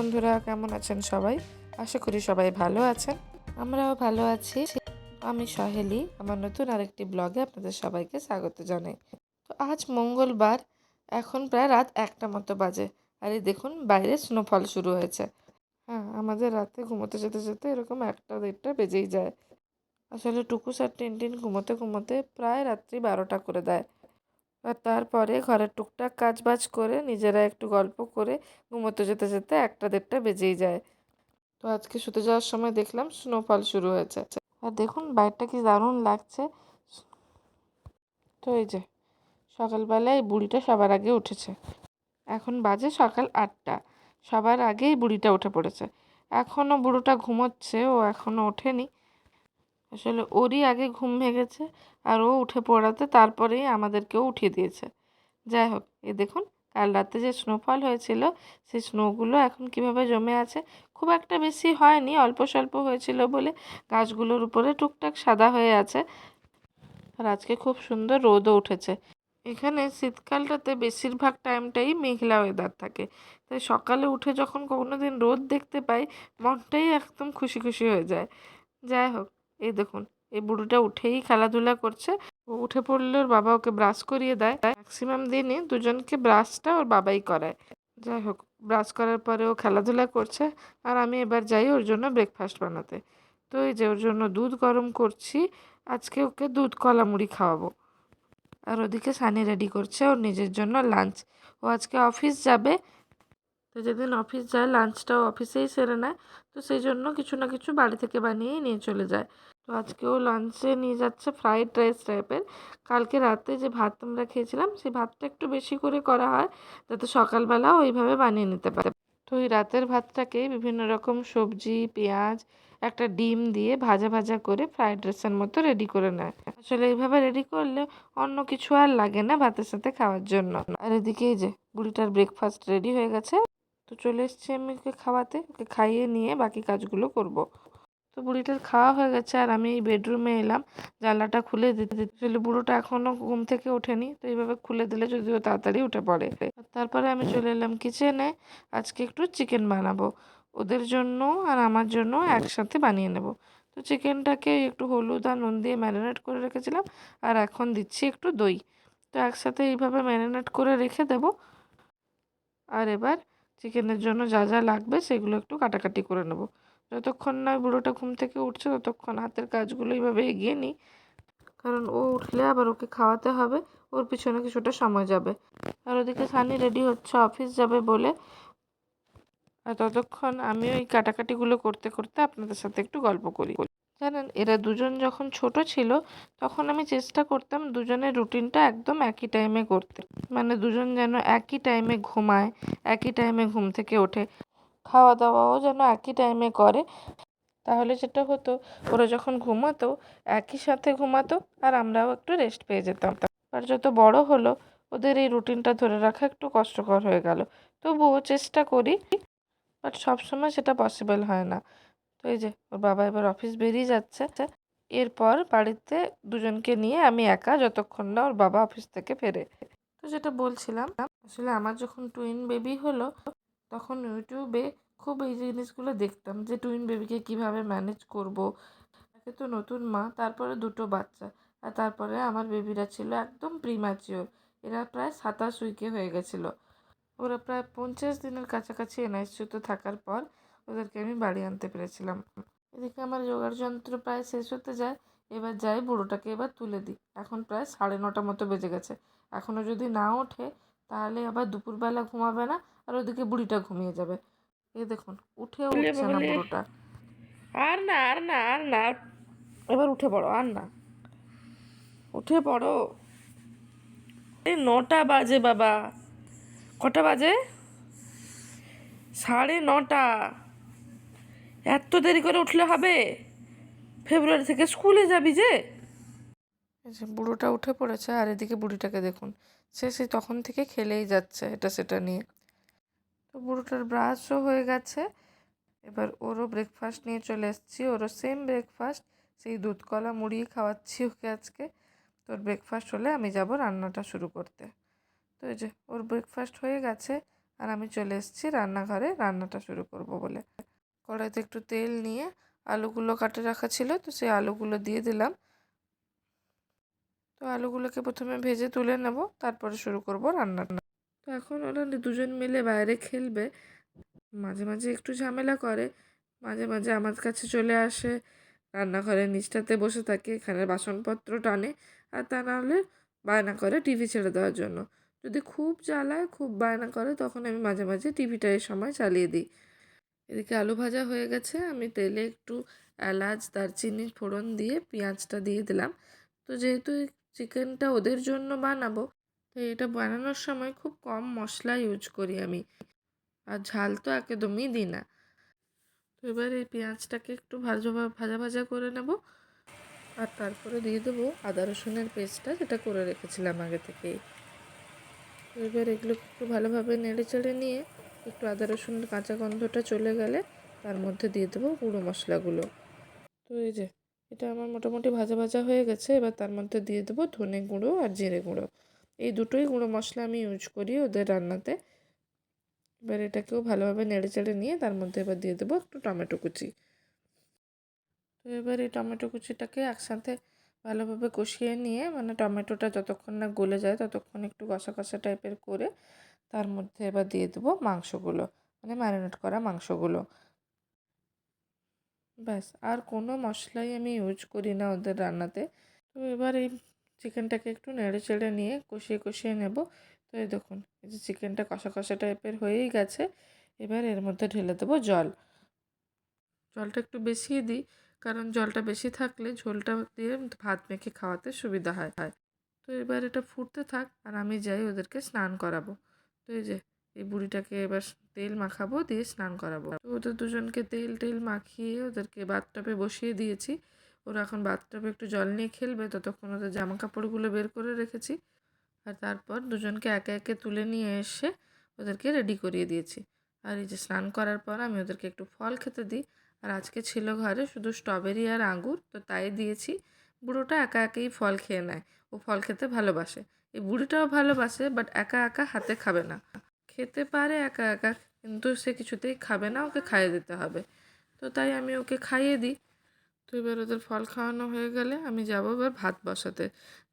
বন্ধুরা, কেমন আছেন সবাই? আশা করি সবাই ভালো আছেন। আমরাও ভালো আছি। আমি সহেলি। আমার নতুন আরেকটি ব্লগে আপনাদের সবাইকে স্বাগত জানাই। তো আজ মঙ্গলবার, এখন প্রায় রাত একটা মতো বাজে। আর এই দেখুন, বাইরে স্নোফল শুরু হয়েছে। হ্যাঁ আমাদের রাতে ঘুমোতে যেতে যেতে এরকম একটা দেড়টা বেজেই যায়। আসলে টুকুস আর টিনটিন ঘুমোতে ঘুমোতে প্রায় রাত্রি বারোটা করে দেয়। আর তারপরে ঘরের টুকটাক কাজ বাজ করে নিজেরা একটু গল্প করে ঘুমোতে যেতে যেতে একটা দেড়টা বেজেই যায়। তো আজকে শুতে যাওয়ার সময় দেখলাম স্নোফল শুরু হয়েছে। আর দেখুন বাইরটা কি দারুণ লাগছে। তো এই যে, সকালবেলায় এই বুড়িটা সবার আগে উঠেছে। এখন বাজে সকাল আটটা। সবার আগেই বুড়িটা উঠে পড়েছে। এখনও বুড়োটা ঘুমোচ্ছে, ও এখনও ওঠেনি। আসলে ওরই আগে ঘুম ভেঙেছে আর ও উঠে পড়াতে তারপরেই আমাদেরকেও উঠিয়ে দিয়েছে। যাই হোক, এ দেখুন, কাল রাতে যে স্নোফল হয়েছিল, সেই স্নোগুলো এখন কীভাবে জমে আছে, খুব একটা বেশি হয়নি, অল্প স্বল্প হয়েছিল বলে গাছগুলোর উপরে টুকটাক সাদা হয়ে আছে আর আজকে খুব সুন্দর রোদও উঠেছে। এখানে শীতকালটাতে বেশিরভাগ টাইমটাই মেঘলা ওয়েদার থাকে। তাই সকালে উঠে যখন কোনো দিন রোদ দেখতে পাই, মনটাই একদম খুশি খুশি হয়ে যায়। যাই হোক এই দেখুন, এই বুড়োটা উঠেই খেলাধুলা করছে। ও উঠে পড়লে ওর বাবা ওকে ব্রাশ করিয়ে দেয়। ম্যাক্সিমাম দিনই দুজনকে ব্রাশটা ওর বাবাই করায়। যাই হোক, ব্রাশ করার পরে ও খেলাধুলা করছে। আর আমি এবার যাই ওর জন্য ব্রেকফাস্ট বানাতে। তো এই যে ওর জন্য দুধ গরম করছি, আজকে ওকে দুধ কলা মুড়ি খাওয়াবো। আর ওদিকে সানি রেডি করছে ওর নিজের জন্য লাঞ্চ। ও আজকে অফিস যাবে তো যেদিন অফিস যায় লাঞ্চটাও অফিসেই সেরে নেয়। তো সেই জন্য কিছু না কিছু বাড়ি থেকে বানিয়েই নিয়ে চলে যায়। তো আজকে ও লাঞ্চে নিয়ে যাচ্ছে ফ্রাইড রাইস টাইপের কালকে রাতে যে ভাত আমরা খেয়েছিলাম, সেই ভাতটা একটু বেশি করে করা হয়, যাতে সকালবেলা ওইভাবে বানিয়ে নিতে পারে। তো ওই রাতের ভাতটাকে বিভিন্ন রকম সবজি, পেঁয়াজ, একটা ডিম দিয়ে ভাজা ভাজা করে ফ্রাইড রাইসের মতো রেডি করে নেয়। আসলে এইভাবে রেডি করলে অন্য কিছু আর লাগে না ভাতের সাথে খাওয়ার জন্য। আর এদিকে এই যে, বুড়িটার ব্রেকফাস্ট রেডি হয়ে গেছে। তো চলে এসছি আমি ওকে খাওয়াতে, ওকে খাইয়ে নিয়ে বাকি কাজগুলো করব। তো বুড়িটার খাওয়া হয়ে গেছে আর আমি এই বেডরুমে এলাম, জানলাটা খুলে দিতে দিতে বুড়োটা এখনও ঘুম থেকে ওঠেনি, তো এইভাবে খুলে দিলে যদিও তাড়াতাড়ি উঠে পড়ে। তারপরে আমি চলে এলাম কিচেনে, আজকে একটু চিকেন বানাবো। ওদের জন্য আর আমার জন্য একসাথে বানিয়ে নেব। তো চিকেনটাকে একটু হলুদ আর নুন দিয়ে ম্যারিনেট করে রেখেছিলাম, আর এখন দিচ্ছি একটু দই। তো একসাথে এইভাবে ম্যারিনেট করে রেখে দেব। আর এবার চিকেনের জন্য যা যা লাগবে সেগুলো একটু কাটাকাটি করে নেব। যতক্ষণ না বুড়োটা ঘুম থেকে উঠছে ততক্ষণ হাতের কাজগুলো এইভাবে এগিয়ে নিই। কারণ ও উঠলে আবার ওকে খাওয়াতে হবে, ওর পিছনে কিছুটা সময় যাবে। আর ওদিকে সানি রেডি হচ্ছে অফিস যাবে বলে। আর ততক্ষণ আমি ওই কাটাকাটিগুলো করতে করতে আপনাদের সাথে একটু গল্প করি। জানেন, এরা দুজন যখন ছোট ছিল, তখন আমি চেষ্টা করতাম দুজনের রুটিনটা একদম একই টাইমে করতে। মানে দুজন যেন একই টাইমে ঘুমায়, একই টাইমে ঘুম থেকে ওঠে। খাওয়া দাওয়াও যেন একই টাইমে করে। তাহলে যেটা হতো, ওরা যখন ঘুমাতো, একই সাথে ঘুমাতো আর আমরাও একটু রেস্ট পেয়ে যেতাম। আর যত বড় হলো, ওদের এই রুটিনটা ধরে রাখা একটু কষ্টকর হয়ে গেল। তবুও চেষ্টা করি বাট সবসময় সেটা পসিবল হয় না। তো এই যে, ওর বাবা এবার অফিস বেরিয়ে যাচ্ছে। এরপর বাড়িতে দুজনকে নিয়ে আমি একা যতক্ষণ না ওর বাবা অফিস থেকে ফেরে। তো যেটা বলছিলাম, আসলে আমার যখন টুইন বেবি হলো, তখন ইউটিউবে খুব এই জিনিসগুলো দেখতাম যে টুইন বেবিকে কীভাবে ম্যানেজ করব। একে তো নতুন মা, তারপরে দুটো বাচ্চা, আর তারপরে আমার বেবিরা ছিল একদম প্রিম্যাচিওর এরা প্রায় সাতাশ উইকে হয়ে গেছিল। ওরা প্রায় পঞ্চাশ দিনের কাছাকাছি এনআইসিউতে থাকার পর ওদেরকে আমি বাড়ি আনতে পেরেছিলাম। এদিকে আমার যোগার যন্ত্র প্রায় শেষ হতে যায় এবার যাই বুড়োটাকে এবার তুলে দিই। এখন প্রায় সাড়ে নটা মতো বেজে গেছে। এখনও যদি না ওঠে তাহলে আবার দুপুরবেলা ঘুমাবে না আর ওদিকে বুড়িটা ঘুমিয়ে যাবে। এই দেখুন উঠে উঠছে না বুড়োটা। আর না আর না আর না। এবার উঠে পড়ো আর না। উঠে পড়ো। এই নটা বাজে বাবা। কটা বাজে? সাড়ে নটা। এত দেরি করে উঠলে হবে? ফেব্রুয়ারি থেকে স্কুলে যাবি যে? বুড়োটা উঠে পড়েছে আর এদিকে বুড়িটাকে দেখুন। সে সে তখন থেকে খেলেই যাচ্ছে এটা সেটা নিয়ে। তো বুড়োটার ব্রাশও হয়ে গেছে। এবার ওরও ব্রেকফাস্ট নিয়ে চলে এসেছি। ওরও সেম ব্রেকফাস্ট সেই দুধ কলা মুড়িয়ে খাওয়াচ্ছি ওকে আজকে। তোর ব্রেকফাস্ট হলে আমি যাব রান্নাটা শুরু করতে। তো এই যে ওর ব্রেকফাস্ট হয়ে গেছে আর আমি চলে এসেছি রান্নাঘরে, রান্নাটা শুরু করব বলে। কড়াইতে একটু তেল নিয়ে আলুগুলো কাটে রাখা ছিল, তো সেই আলুগুলো দিয়ে দিলাম। তো আলুগুলোকে প্রথমে ভেজে তুলে নেব, তারপরে শুরু করব রান্নাটা তো এখন ওরা দুজন মিলে বাইরে খেলবে। মাঝে মাঝে একটু ঝামেলা করে, মাঝে মাঝে আমার কাছে চলে আসে, রান্নাঘরের নিচটাতে বসে থাকে এখানে বাসনপত্র টানে, আর তা নাহলে বায়না করে টিভি ছেড়ে দেওয়ার জন্য। যদি খুব জ্বালায়, খুব বায়না করে, তখন আমি মাঝে মাঝে টিভিটা এই সময় চালিয়ে দিই। এদিকে আলু ভাজা হয়ে গেছে। আমি তেলে একটু এলাচ, দারচিনি, ফোড়ন দিয়ে পেঁয়াজটা দিয়ে দিলাম। তো যেহেতু চিকেনটা ওদের জন্য বানাবো, তো এটা বানানোর সময় খুব কম মশলা ইউজ করি আমি। আর ঝাল তো একদমই দিই না। তো এবার এই পেঁয়াজটাকে একটু ভাজা ভাজা ভাজা করে নেব। আর তারপরে দিয়ে দেবো আদা, রসুনের পেস্টটা যেটা করে রেখেছিলাম আগে থেকেই। এবার এগুলো একটু ভালোভাবে নেড়ে চেড়ে নিয়ে একটু আদা রসুনের কাঁচা গন্ধটা চলে গেলে তার মধ্যে দিয়ে দেবো গুঁড়ো মশলাগুলো। তো এই যে, এটা আমার মোটামুটি ভাজা ভাজা হয়ে গেছে। এবার তার মধ্যে দিয়ে দেবো ধনে গুঁড়ো আর জিরে গুঁড়ো। এই দুটোই গুঁড়ো মশলা আমি ইউজ করি ওদের রান্নাতে। এবার এটাকেও ভালোভাবে নেড়ে চেড়ে নিয়ে তার মধ্যে এবার দিয়ে দেবো একটু টমেটো কুচি। তো এবার এই টমেটো কুচিটাকে একসাথে ভালোভাবে কষিয়ে নিয়ে মানে টমেটোটা যতক্ষণ না গলে যায় ততক্ষণ একটু কষা কষা টাইপের করে তার মধ্যে এবার দিয়ে দেবো মাংসগুলো মানে ম্যারিনেট করা মাংসগুলো। ব্যাস, আর কোনো মশলাই আমি ইউজ করি না ওদের রান্নাতে। তো এবার এই চিকেনটাকে একটু নেড়ে চেড়ে নিয়ে কষিয়ে কষিয়ে নেব। তো এই দেখুন, এই যে চিকেনটা কষা কষা টাইপের হয়েই গেছে। এবার এর মধ্যে ঢেলে দেবো জল। জলটা একটু বেশিই দিই, কারণ জলটা বেশি থাকলে ঝোলটা দিয়ে ভাত মেখে খাওয়াতে সুবিধা হয়। তো এবার এটা ফুটতে থাক, আর আমি যাই ওদেরকে স্নান করাবো। তো এই যে, এই বুড়িটাকে এবার তেল মাখাবো, দিয়ে স্নান করাবো। তো ওদের দুজনকে তেল টেল মাখিয়ে ওদেরকে বাথটবে বসিয়ে দিয়েছি। ওরা এখন বাথটবে একটু জল নিয়ে খেলবে, ততক্ষণ ওদের জামা কাপড়গুলো বের করে রেখেছি। আর তারপর দুজনকে একে একে তুলে নিয়ে এসে ওদেরকে রেডি করিয়ে দিয়েছি। আর এই যে স্নান করার পর আমি ওদেরকে একটু ফল খেতে দিই। আর আজকে ছিল ঘরে শুধু স্ট্রবেরি আর আঙুর তো তাই দিয়েছি। বুড়োটা একা একাই ফল খেয়ে নেয়। ও ফল খেতে ভালোবাসে। এই বুড়িটাও ভালোবাসে বাট একা একা হাতে খাবে না। খেতে পারে একা একা, কিন্তু সে কিছুতেই খাবে না, ওকে খাইয়ে দিতে হবে। তো তাই আমি ওকে খাইয়ে দিই। তো এবার ওদের ফল খাওয়ানো হয়ে গেলে আমি যাব এবার ভাত বসাতে।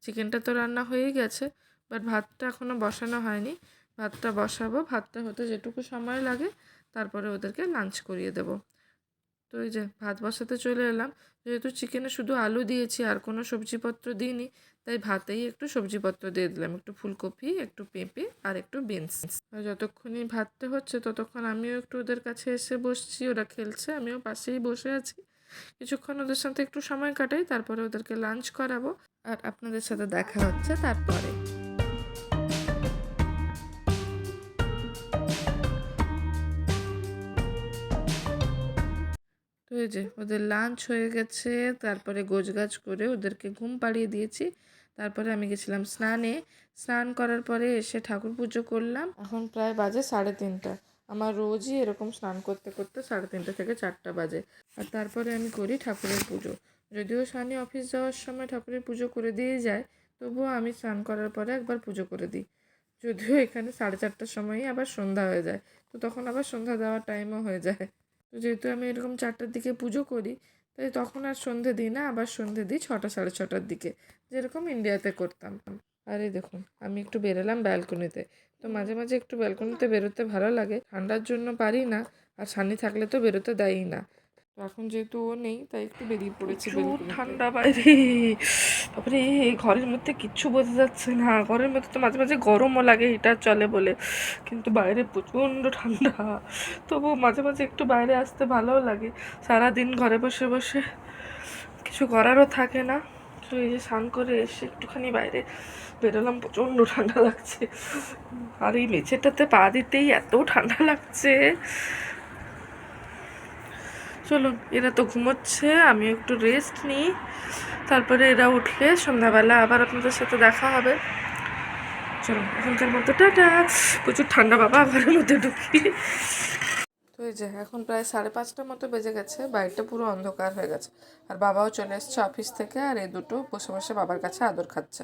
চিকেনটা তো রান্না হয়েই গেছে বাট ভাতটা এখনও বসানো হয়নি। ভাতটা বসাবো, ভাতটা হতে যেটুকু সময় লাগে, তারপরে ওদেরকে লাঞ্চ করিয়ে দেবো। তো এই যে ভাত বসাতে চলে এলাম। যেহেতু চিকেনে শুধু আলু দিয়েছি, আর কোনো সবজিপত্র দিইনি, তাই ভাতেই একটু সবজিপত্র দিয়ে দিলাম। একটু ফুলকপি, একটু পেঁপে, আর একটু বিনস। যতক্ষণই ভাতটা হচ্ছে, ততক্ষণ আমিও একটু ওদের কাছে এসে বসছি। ওরা খেলছে, আমিও পাশেই বসে আছি। কিছুক্ষণ ওদের সাথে একটু সময় কাটাই, তারপরে ওদেরকে লাঞ্চ করাবো। আর আপনাদের সাথে দেখা হচ্ছে তারপরে। এই যে, ওদের লাঞ্চ হয়ে গেছে। তারপরে গোছগাছ করে ওদেরকে ঘুম পাড়িয়ে দিয়েছি। তারপরে আমি গেছিলাম স্নানে। স্নান করার পরে এসে ঠাকুর পুজো করলাম। এখন প্রায় বাজে সাড়ে তিনটা। আমার রোজই এরকম স্নান করতে করতে সাড়ে তিনটা থেকে চারটা বাজে। আর তারপরে আমি করি ঠাকুরের পুজো। যদিও সানি অফিস যাওয়ার সময় ঠাকুরের পুজো করে দিয়ে যায়, তবুও আমি স্নান করার পরে একবার পুজো করে দিই। যদিও এখানে সাড়ে চারটার সময়ই আবার সন্ধ্যা হয়ে যায়। তো তখন আবার সন্ধ্যা দেওয়ার টাইমও হয়ে যায়। তো যেহেতু আমি এরকম চারটার দিকে পুজো করি, তাই তখন আর সন্ধে দিই না, আবার সন্ধে দিই ছটা, সাড়ে ছটার দিকে। যেরকম ইন্ডিয়াতে করতাম। আরে দেখুন, আমি একটু বেরোলাম ব্যালকনিতে। তো মাঝে মাঝে একটু ব্যালকনিতে বেরোতে ভালো লাগে। ঠান্ডার জন্য পারি না, আর সানি থাকলে তো বেরোতে দেয়ই না। এখন যেহেতু ও নেই তাই একটু বেরিয়ে পড়েছি ঠান্ডা বাইরে। তারপরে এই ঘরের মধ্যে কিচ্ছু বোঝা যাচ্ছে না। ঘরের মধ্যে তো মাঝে মাঝে গরমও লাগে হিটার চলে বলে। কিন্তু বাইরে প্রচণ্ড ঠান্ডা। তবু মাঝে মাঝে একটু বাইরে আসতে ভালোও লাগে। সারাদিন ঘরে বসে বসে কিছু করারও থাকে না। তো এই যে স্নান করে এসে একটুখানি বাইরে বেরোলাম প্রচণ্ড ঠান্ডা লাগছে। আর এই মেঝেটাতে পা দিতেই এত ঠান্ডা লাগছে। চলুন, এরা তো ঘুমোচ্ছে আমি একটু রেস্ট নিই। তারপরে এরা উঠলে সন্ধ্যাবেলা আবার আপনাদের সাথে দেখা হবে। চলুন, এখনকার মতো টাটা। প্রচুর ঠান্ডা বাবা ঘরের মধ্যে ঢুকি। তো এই যে, এখন প্রায় সাড়ে পাঁচটার মতো বেজে গেছে, বাড়িটা পুরো অন্ধকার হয়ে গেছে। আর বাবাও চলে এসছে অফিস থেকে, আর এই দুটো বসে বসে বাবার কাছে আদর খাচ্ছে।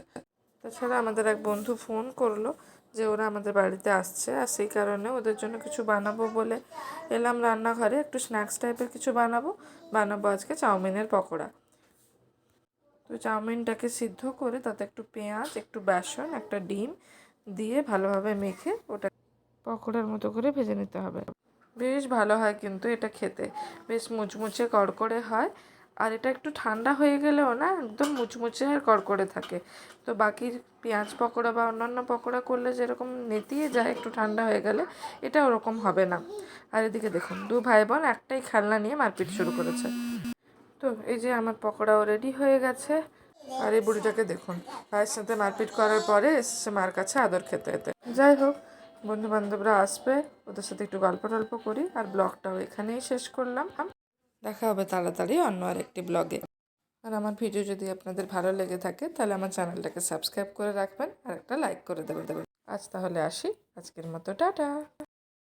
তাছাড়া আমাদের এক বন্ধু ফোন করল যে ওরা আমাদের বাড়িতে আসছে, আর সেই কারণে ওদের জন্য কিছু বানাবো বলে এলাম রান্নাঘরে। একটু স্ন্যাক্স টাইপের কিছু বানাবো। বানাবো আজকে চাউমিনের পকোড়া। তো চাউমিনটাকে সিদ্ধ করে তাতে একটু পেঁয়াজ, একটু বেসন, একটা ডিম দিয়ে ভালোভাবে মেখে ওটা পকোড়ার মতো করে ভেজে নিতে হবে। বেশ ভালো হয় কিন্তু এটা খেতে। বেশ মুচমুচে কড়কড়ে হয়। আর এটা একটু ঠান্ডা হয়ে গেলেও না একদম মুচমুচে আর কড়কড়ে থাকে। তো বাকি পেঁয়াজ পকোড়া বা অন্যান্য পকোড়া করলে যেরকম নেতিয়ে যায় একটু ঠান্ডা হয়ে গেলে, এটা ওরকম হবে না। আর এদিকে দেখুন, দু ভাই বোন একটাই খেলনা নিয়ে মারপিট শুরু করেছে। তো এই যে আমার পকোড়াও রেডি হয়ে গেছে। আর এই বুড়িটাকে দেখুন, ভাইয়ের সাথে মারপিট করার পরে এসছে মার কাছে আদর খেতে এতে যাই হোক বন্ধু বান্ধবরা আসবে, ওদের সাথে একটু গল্প টল্প করি, আর ব্লগটাও এখানেই শেষ করলাম। দেখা হবে তাড়াতাড়ি অন্য আর একটি ব্লগে। আর আমার ভিডিও যদি আপনাদের ভালো লেগে থাকে, তাহলে আমার চ্যানেলটাকে সাবস্ক্রাইব করে রাখবেন আর একটা লাইক করে দেবে দেবেন। আজ তাহলে আসি। আজকের মতো, টাটা।